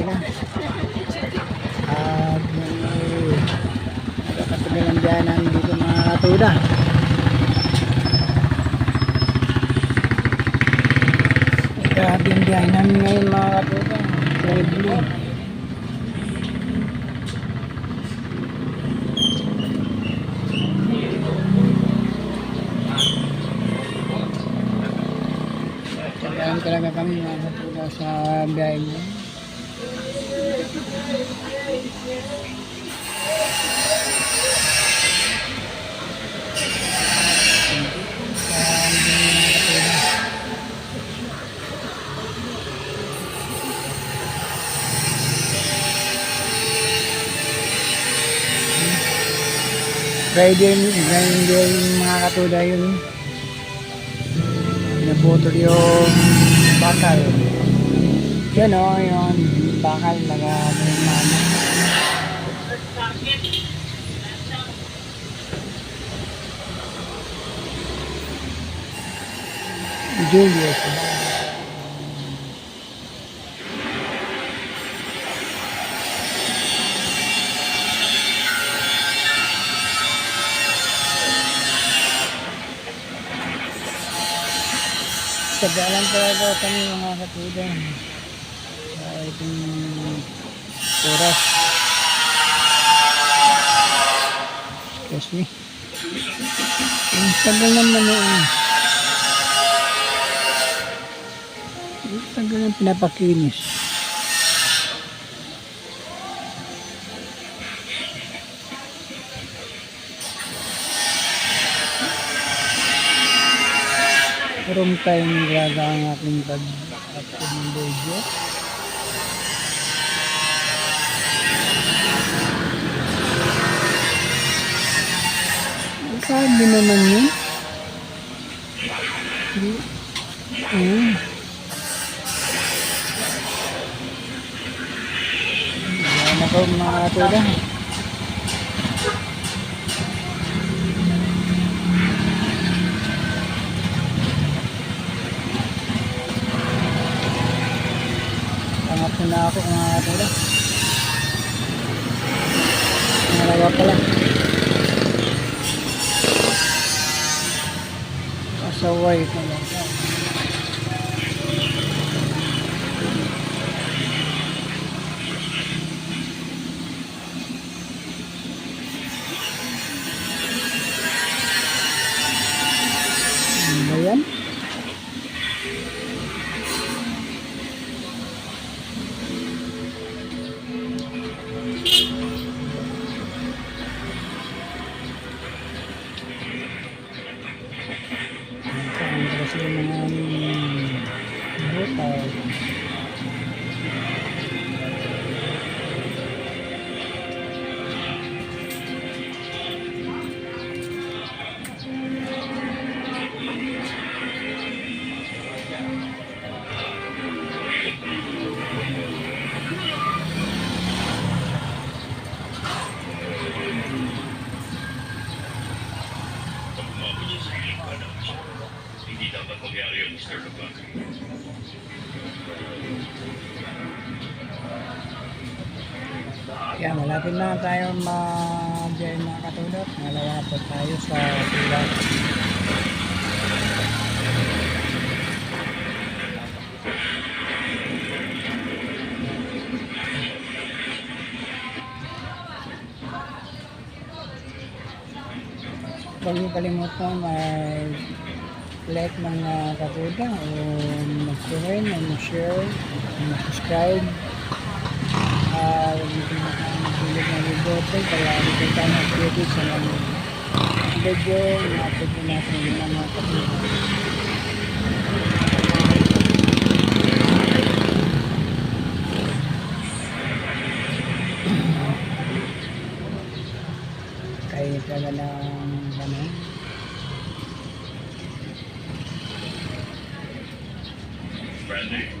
sila. At namin dito mga katuda. Grabe ang namin ngayon mga katuda. Talaga kami mga katuda sa biyahe. Friday, ngayon din mga katuda yun. Naputol yung bakal. Yun o, yun. Bakal, naga mama. Julius. Tagalan talaga kami mga katuda. Itong oras. Excuse me. Ang tagal naman yun. Ang tagal ng pinapakinis. Room time grabe ang aking pag-upload ng video. Sabi naman yun. Hmm. Yan ako mga katuda. Pangat na ako mga katuda. Nalawa pala. So white na lang. Sila mga butaw? Kaya malapit na tayo ma-join mga katulad. Nalawa na po tayo sa sila. Huwag niyo kalimutan may like mga katuda o mag-comment o mag-share o mag-subscribe uh, mag-hilig na libote kaya dito tayo updated sa mga video na upload po natin yung mga katuda. Kaya talaga ng ano, Bradley.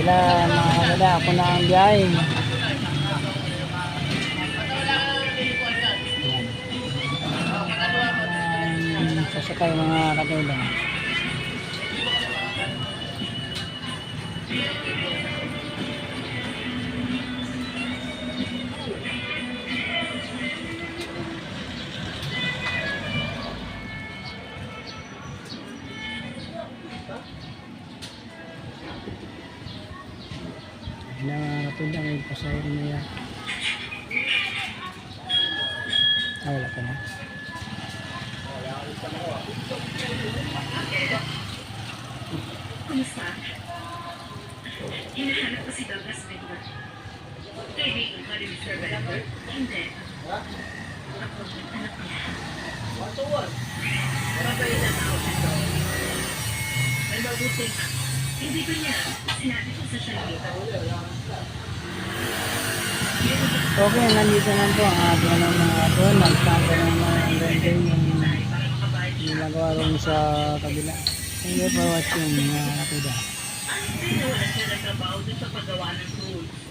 sila mga kanila. Ako na ang biyahe. Sasakay mga kanila. Na katulad may pasahero na yan. Ah, wala pa na. Kumusta? Hinahanap ko si Douglas Bedford. Kaibigan ka ni Mr. Bedford? Hindi. Ako, anak niya. Babay lang ako nito. May mabuting Hindi ko niya. Sinabi ko sa siya dito. Okay, nandito na po ang ating ano, mga doon. Nagsampo na mga render yung ginagawa rin sa kabila. Thank you for watching mga kapida. Ano din nawalan siya ng trabaho dun sa paggawa ng tools?